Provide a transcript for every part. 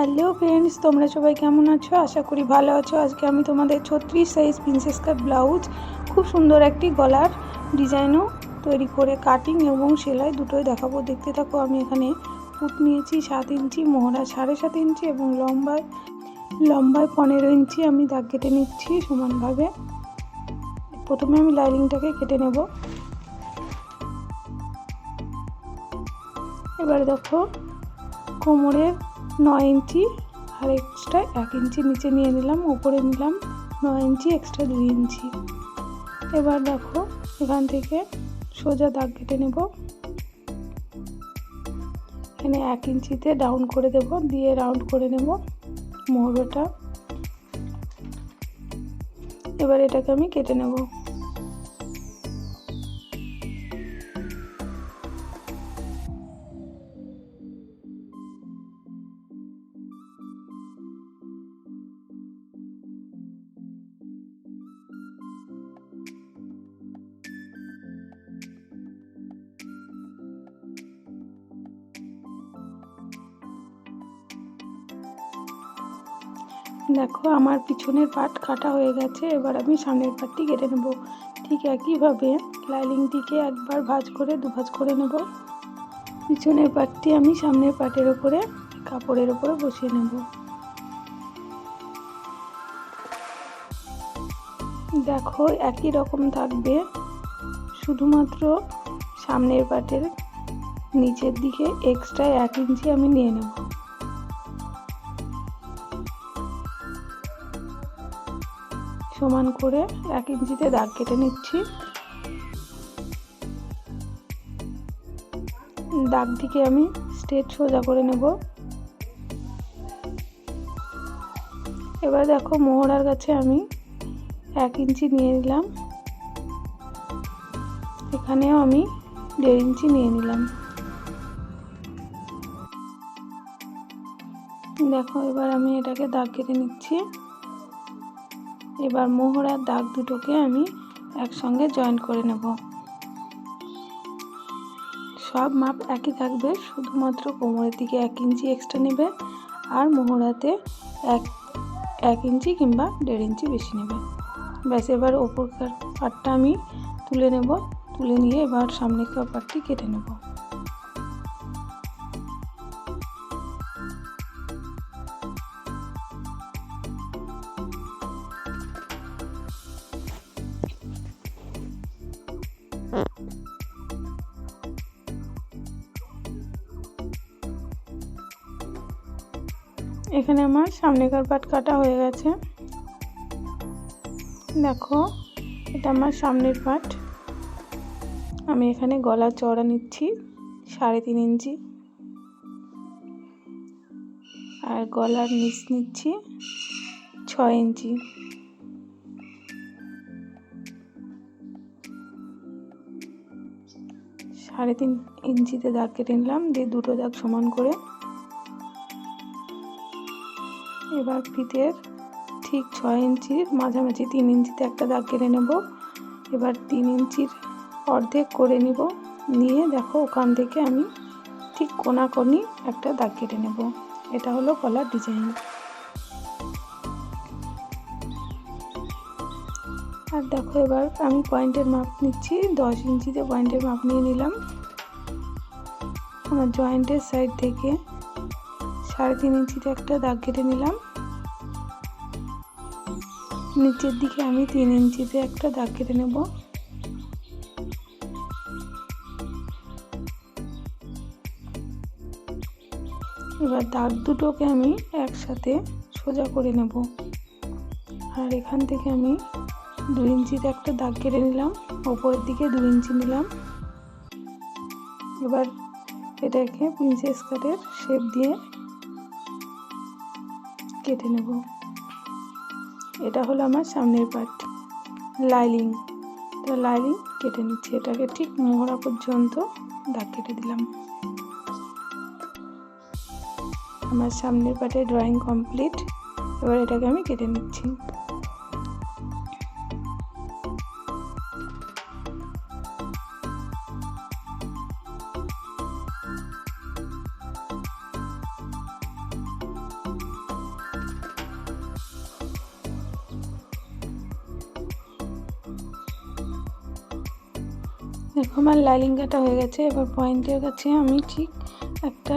Hello friends, তোমরা সবাই কেমন আছো? আশা করি ভালো আছো। আজকে আমি তোমাদের ছত্রিশ সাইজ প্রিন্সেস কাট ব্লাউজ খুব সুন্দর একটি গলার ডিজাইনও তৈরি করে কাটিং এবং সেলাই দুটোই দেখাবো। দেখতে থাকো, আমি এখানে ফুট নিয়েছি সাত ইঞ্চি, মোহরা সাড়ে সাত ইঞ্চি এবং লম্বায় লম্বায় পনেরো ইঞ্চি আমি দাগ কেটে নিচ্ছি সমানভাবে। প্রথমে আমি লাইনিংটাকে কেটে নেব। এবার দেখো কোমরের নয় ইঞ্চি আর এক্সট্রা এক ইঞ্চি নিচে নিয়ে নিলাম ওপরে নিলাম নয় ইঞ্চি এক্সট্রা দুই ইঞ্চি। এবার দেখো, এখান থেকে সোজা দাগ কেটে নেব। এখানে এক ইঞ্চিতে ডাউন করে দেব, দিয়ে রাউন্ড করে নেব মোহরটা এবার এটাকে আমি কেটে নেব। দেখো, আমার পিছনের পাট কাটা হয়ে গেছে, এবার আমি সামনের পাটটি কেটে নেব। ঠিক একইভাবে লাইলিংটিকে একবার ভাঁজ করে দু ভাঁজ করে নেব। পিছনের পাটটি আমি সামনের পাটের ওপরে, কাপড়ের ওপরে বসিয়ে নেব। দেখো, একই রকম থাকবে। শুধুমাত্র সামনের পাটের নিচের দিকে এক্সট্রা এক ইঞ্চি আমি নিয়ে নেব। সমান করে এক ইঞ্চিতে দাগ কেটে নিচ্ছি। দাগ দিকে আমি স্ট্রেট সোজা করে নেব। এবার দেখো মোহরার কাছে আমি এক ইঞ্চি নিয়ে নিলাম। এখানেও আমি দেড় ইঞ্চি নিয়ে নিলাম। দেখো এবার আমি এটাকে দাগ কেটে নিচ্ছি। এবার মোহরার দাগ দুটোকে আমি একসঙ্গে জয়েন করে নেব। সব মাপ একই থাকবে, শুধুমাত্র কোমরের দিকে এক ইঞ্চি এক্সট্রা নেবে আর মোহরাতে এক এক ইঞ্চি কিংবা দেড় ইঞ্চি বেশি নেবে। ব্যাস, এবার ওপরকার পাটটা আমি তুলে নেব, তুলে নিয়ে এবার সামনেকার পাটটি কেটে নেব। এখানে আমার সামনেকার পাট কাটা হয়ে গেছে। দেখো, এটা আমার সামনের পাট। আমি এখানে গলা চড়া নিচ্ছি, সাড়ে তিন ইঞ্চি। আর গলার নিচ নিচ্ছি, ছয় ইঞ্চি। সাড়ে তিন ইঞ্চিতে দাগ কেটে নিলাম, দিয়ে দুটো দাগ সমান করে এবার ফিতের ঠিক ছয় ইঞ্চির মাঝামাঝি তিন ইঞ্চিতে একটা দাগ কেটে নেব। এবার তিন ইঞ্চির অর্ধেক করে নিব। নিয়ে দেখো ওখান থেকে আমি ঠিক কোনাকোনি একটা দাগ কেটে নেব। এটা হলো গলার ডিজাইন। আর দেখো এবার আমি পয়েন্টের মাপ নিচ্ছি। দশ ইঞ্চিতে পয়েন্টের মাপ নিয়ে নিলাম। আমার জয়েন্টের সাইড থেকে সাড়ে তিন ইঞ্চিতে একটা দাগ কেটে নিলাম। নিচের দিকে আমি তিন ইঞ্চিতে একটা দাগ কেটে নেব। এবার দাগ দুটোকে আমি একসাথে সোজা করে নেব। আর এখান থেকে আমি দু ইঞ্চিতে একটা দাগ কেটে নিলাম, ওপরের দিকে দু ইঞ্চি নিলাম। এবার এটাকে প্রিন্সেস কাটের শেপ দিয়ে কেটে নেব। এটা হলো আমার সামনের পার্ট লাইলিং তো লাইলিং কেটে নিচ্ছি, এটাকে ঠিক মোহরা পর্যন্ত দাগ কেটে দিলাম। আমার সামনের পার্টে ড্রয়িং কমপ্লিট এবার এটাকে আমি কেটে নিচ্ছি। আমার লাইলিং কাটা হয়ে গেছে, এবার পয়েন্টের কাছে আমি ঠিক একটা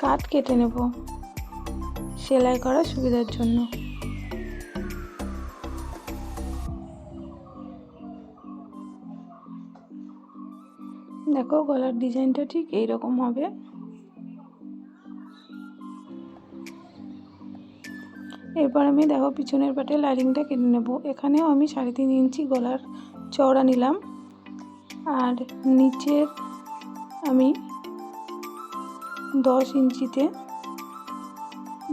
কাট কেটে নেব। সেলাই করার সুবিধার জন্য। দেখো গলার ডিজাইনটা ঠিক এই রকম হবে। এরপর আমি দেখো পিছনের পাটে লাইনিংটা কেটে নেব। এখানেও আমি সাড়ে তিন ইঞ্চি গলার চওড়া নিলাম। আর নিচের আমি দশ ইঞ্চিতে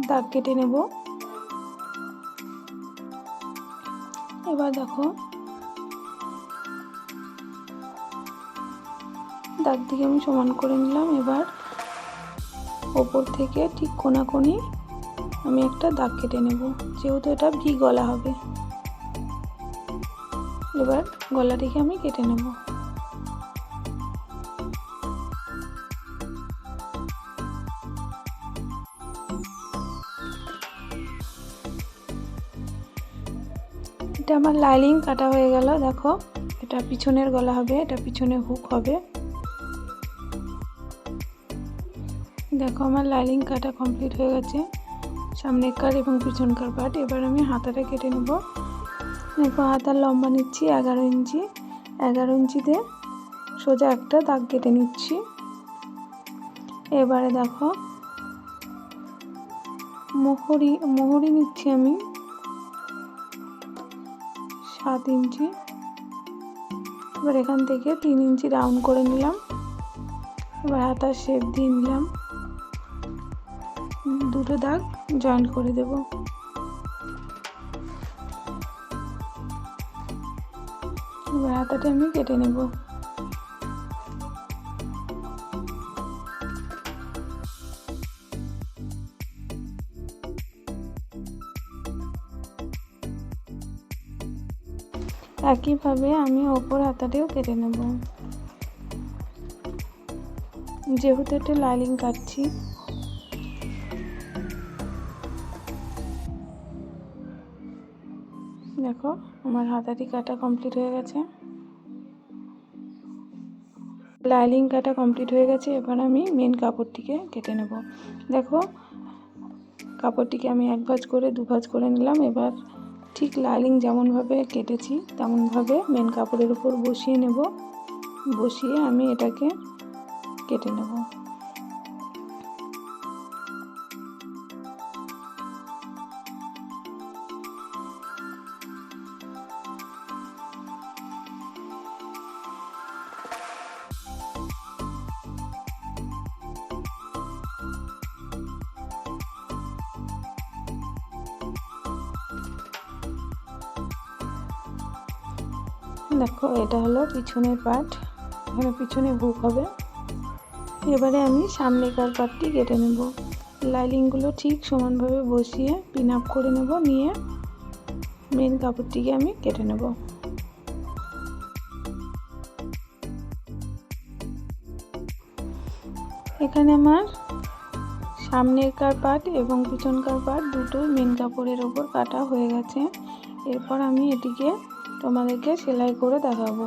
দাগ কেটে নেব। এবার দেখো, দাগ দিকে আমি সমান করে নিলাম। এবার ওপর থেকে ঠিক কোনাকুনি আমি একটা দাগ কেটে নেব, যেহেতু এটা ভি গলা হবে। এবার গলাটিকে আমি কেটে নেব। আমার লাইলিং কাটা হয়ে গেল, দেখো। এটা পিছনের গলা হবে, এটা পিছনে হুক হবে। দেখো, আমার লাইলিং কাটা কমপ্লিট হয়ে গেছে। সামনের কার এবং পিছনকার পাট এবার আমি হাতাটা কেটে নেব। দেখো, হাতার লম্বা নিচ্ছি এগারো ইঞ্চি। এগারো ইঞ্চিতে সোজা একটা দাগ কেটে নিচ্ছি। এবারে দেখো, মোহরি মোহরি নিচ্ছি আমি। সাত ইঞ্চি। এবার এখান থেকে তিন ইঞ্চি রাউন্ড করে নিলাম। এবার হাতার শেপ দিয়ে নিলাম। দুটো দাগ জয়েন্ট করে দেব। এবার হাতাটা আমি কেটে নেব। একইভাবে আমি ওপর হাতাটিও কেটে নেব। যেহেতু একটা লাইলিং কাটছি। দেখো, আমার হাতাটি কাটা কমপ্লিট হয়ে গেছে। লাইলিং কাটা কমপ্লিট হয়ে গেছে, এবার আমি মেন কাপড়টিকে কেটে নেব। দেখো, কাপড়টিকে আমি এক ভাজ করে, দু ভাজ করে নিলাম। এবার ঠিক লাইলিং যেমনভাবে কেটেছি, তেমনভাবে মেন কাপড়ের উপর বসিয়ে নেব। বসিয়ে আমি এটাকে কেটে নেব। দেখো, এটা হলো পিছনের পার্ট এখানে পিছনে বুক হবে। এবারে আমি সামনেকার পার্টটি কেটে নেব। লাইলিংগুলো ঠিক সমানভাবে বসিয়ে পিন আপ করে নেব, নিয়ে মেন কাপড়টিকে আমি কেটে নেব। এখানে আমার সামনের কার পার্ট এবং পিছনকার পার্ট দুটোই মেন কাপড়ের ওপর কাটা হয়ে গেছে। এরপর আমি এটিকে তোমাদেরকে সেলাই করে দেখাবো।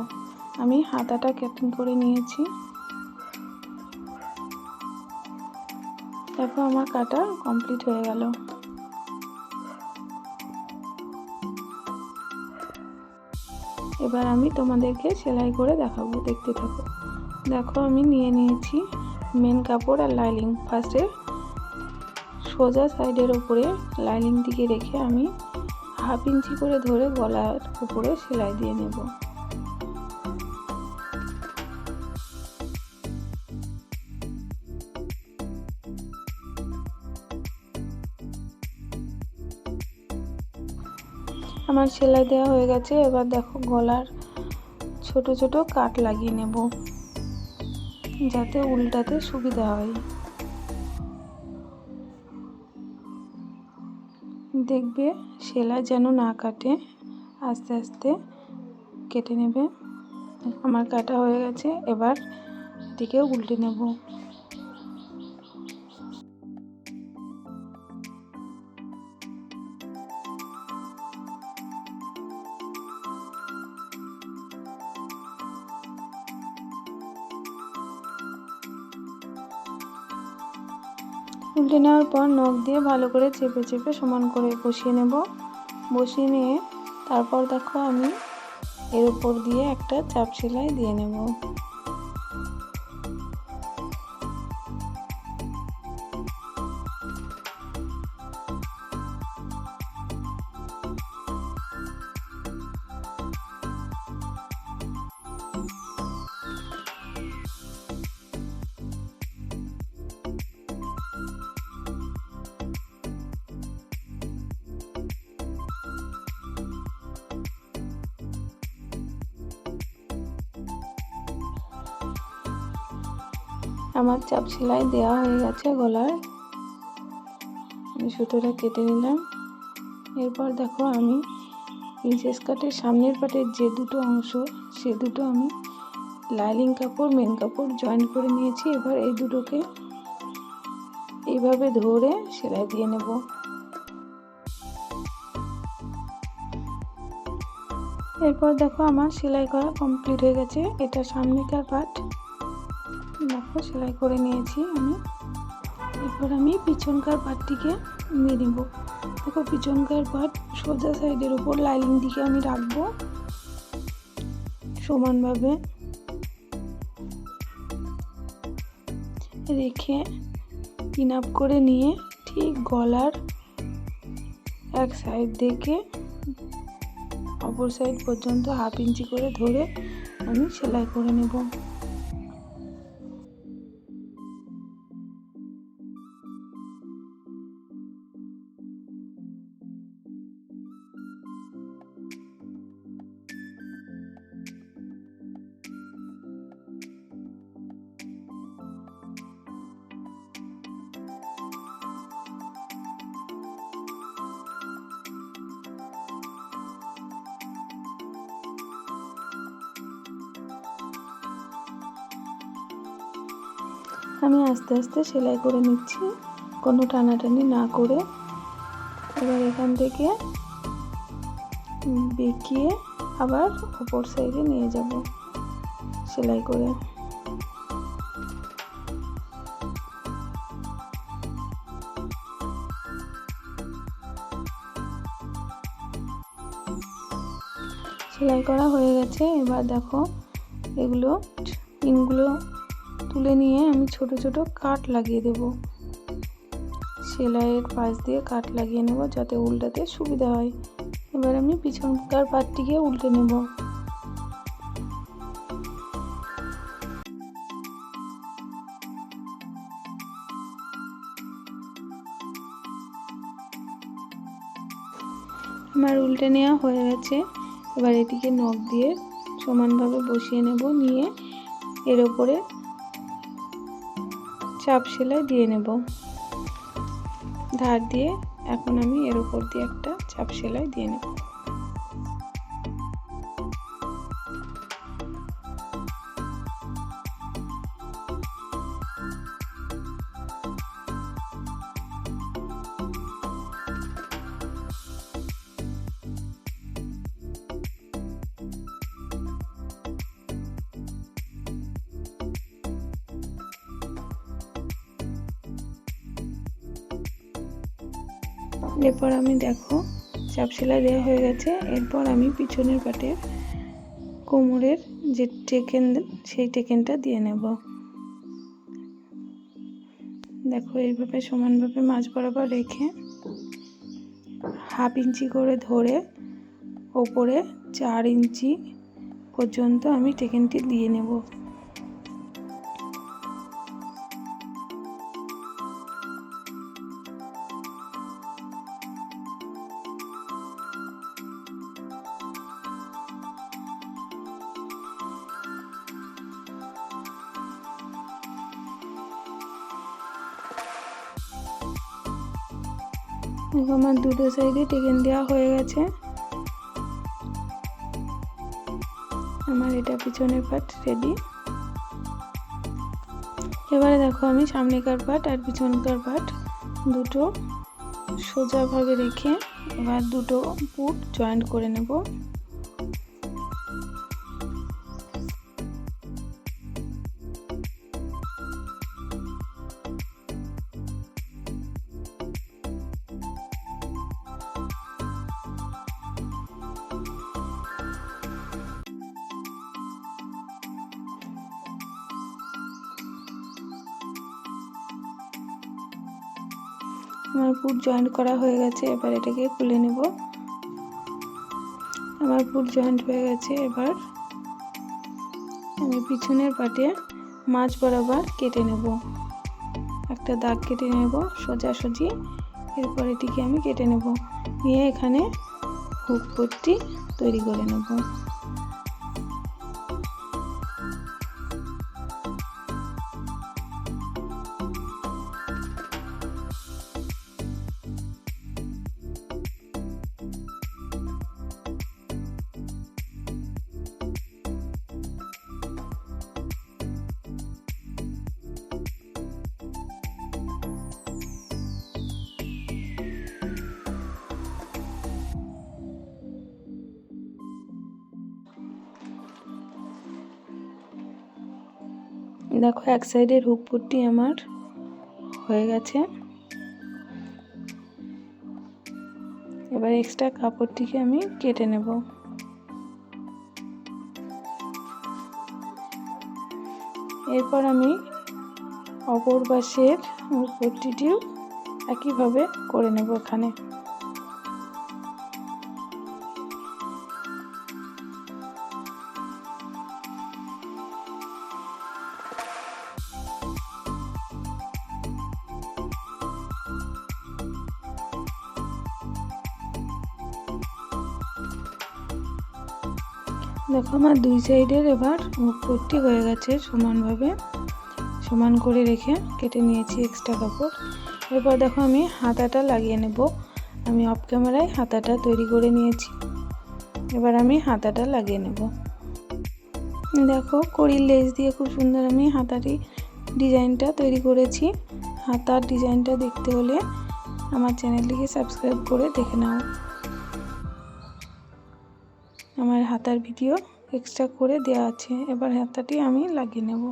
আমি হাতাটা কাটিং করে নিয়েছি। দেখো আমার কাটা কমপ্লিট হয়ে গেল। এবার আমি তোমাদেরকে সেলাই করে দেখাবো, দেখতে থাকো। দেখো আমি নিয়ে নিয়েছি মেন কাপড় আর লাইলিং ফার্স্টে সোজা সাইডের ওপরে লাইনিংটিকে রেখে আমি হাফ ইঞ্চি করে ধরে গলার উপরে সেলাই দিয়ে নেব। আমার সেলাই দেওয়া হয়ে গেছে, এবার দেখো গলার ছোট ছোট কাট লাগিয়ে নেব, যাতে উল্টাতে সুবিধা হয়। দেখবে সেলাই যেন না কাটে, আস্তে আস্তে কেটে নেবে। আমার কাটা হয়ে গেছে, এবার এটিকে উল্টে নেব। উল্টে নেওয়ার পর নখ দিয়ে ভালো করে চেপে চেপে সমান করে বসিয়ে নেব। বসিয়ে নিয়ে তারপর দেখো আমি এর উপর দিয়ে একটা চাপ সেলাই দিয়ে নেব। আমার চাপ সেলাই দেওয়া হয়ে গেছে গলার আমি সুতোটা কেটে নিলাম। এরপর দেখো আমি প্রিন্সেস কাটের সামনের পাটের যে দুটো অংশ, সে দুটো আমি লাইলিং কাপড়, মেন কাপড় জয়েন করে নিয়েছি। এবার এই দুটোকে এইভাবে ধরে সেলাই দিয়ে নেব। এরপর দেখো আমার সেলাই করা কমপ্লিট হয়ে গেছে। এটা সামনেকার পাট। দেখো, সেলাই করে নিয়েছি আমি। এরপর আমি পিছনকার পাটটিকে নিয়ে নেব। দেখো, পিছনকার পাট সোজা সাইডের উপর লাইনিং দিকে আমি রাখব। সমানভাবে রেখে পিন আপ করে নিয়ে ঠিক গলার এক সাইড থেকে অপর সাইড পর্যন্ত হাফ ইঞ্চি করে ধরে আমি সেলাই করে নেব। আমি আস্তে আস্তে সেলাই করে নিচ্ছি, কোনো টানাটানি না করে। এবার এখান থেকে বেঁকিয়ে আবার ওপর সাইডে নিয়ে যাব সেলাই করে। সেলাই করা হয়ে গেছে। এবার দেখো এগুলো পিনগুলো তুলে নিয়ে আমি ছোট ছোট কাট লাগিয়ে দেব। সেলাইয়ের পাশ দিয়ে কাট লাগিয়ে নেব যাতে উল্টাতে সুবিধা হয়। এবার আমি পিছনকার পাটটিকে উল্টে নেব। আমার উল্টে নেওয়া হয়ে গেছে। এবার এটিকে নখ দিয়ে সমানভাবে বসিয়ে নেব নিয়ে এর ওপরে চাপ সেলাই দিয়ে নেব। ধার দিয়ে এখন আমি এর উপর দিয়ে একটা চাপ সেলাই দিয়ে নেব। এরপর আমি দেখো, চাপ সেলাই দেওয়া হয়ে গেছে। এরপর আমি পিছনের পাটে কোমরের যে টেকেন, সেই টেকেনটা দিয়ে নেব। দেখো, এইভাবে সমানভাবে মাছ বরাবর রেখে হাফ ইঞ্চি করে ধরে ওপরে চার ইঞ্চি পর্যন্ত আমি টেকেনটি দিয়ে নেব। দেখো আমার দুটো সাইডে টেকেন দেওয়া হয়ে গেছে। আমার এটা পিছনের পার্ট রেডি এবারে দেখো আমি সামনেকার পার্ট আর পিছনকার পার্ট দুটো সোজাভাবে রেখে এবার দুটো পুট জয়েন্ট করে নেব। আমার পুট জয়েন্ট করা হয়ে গেছে, এবার এটাকে খুলে নেব। আমার পুট জয়েন্ট হয়ে গেছে, এবার আমি পিছনের পাটে মাছ বরাবর কেটে নেব। একটা দাগ কেটে নেব সোজাসুজি এরপর এটিকে আমি কেটে নেব। নিয়ে এখানে হুক পট্টি তৈরি করে নেব। দেখো এক সাইডের হুক পট্টি আমার হয়ে গেছে। এবার এক্সট্রা কাপড়টিকে আমি কেটে নেব। এরপর আমি অপর পাশের পট্টিটিও একইভাবে করে নেব এখানে। দেখো আমার দুই সাইডের এবার মুখপট্টি হয়ে গেছে সমানভাবে। সমান করে রেখে কেটে নিয়েছি এক্সট্রা কাপড়। এরপর দেখো আমি হাতাটা লাগিয়ে নেব। আমি অফ ক্যামেরায় হাতাটা তৈরি করে নিয়েছি। এবার আমি হাতাটা লাগিয়ে নেব। দেখো কড়ির লেস দিয়ে খুব সুন্দর আমি হাতাটি ডিজাইনটা তৈরি করেছি। হাতার ডিজাইনটা দেখতে হলে আমার চ্যানেলটিকে সাবস্ক্রাইব করে দেখে নাও। আমার হাতার ভিডিও এক্সট্রা করে দেওয়া আছে। এবার হাতাটি আমি লাগিয়ে নেব।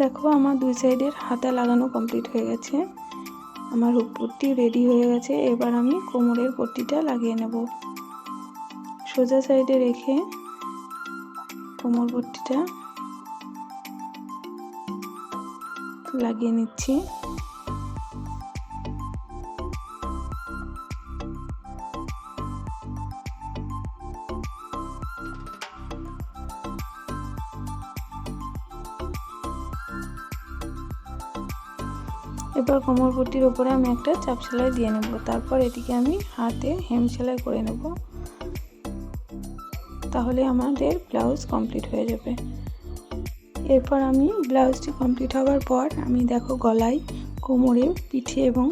দেখো, আমার দুই সাইডের হাতা লাগানো কমপ্লিট হয়ে গেছে। আমার পট্টি রেডি হয়ে গেছে। এবার আমি কোমরের পট্টিটা লাগিয়ে নেব। সোজা সাইডে রেখে কোমর পট্টিটা লাগিয়ে নিচ্ছি। এবার কোমর পট্টির ওপরে আমি একটা চাপ সেলাই দিয়ে নেব। তারপর এটিকে আমি হাতে হেম সেলাই করে নেব। তাহলে আমাদের ব্লাউজ কমপ্লিট হয়ে যাবে। এরপর আমি ব্লাউজটি কমপ্লিট হওয়ার পর আমি দেখো গলায় কোমরে পিঠে এবং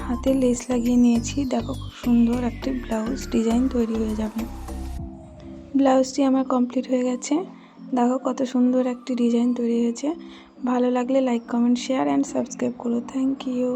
হাতে লেস লাগিয়ে নিয়েছি। দেখো খুব সুন্দর একটি ব্লাউজ ডিজাইন তৈরি হয়ে যাবে। ব্লাউজটি আমার কমপ্লিট হয়ে গেছে। দেখো কত সুন্দর একটি ডিজাইন তৈরি হয়েছে। ভালো লাগলে like comment share and subscribe করো। Thank you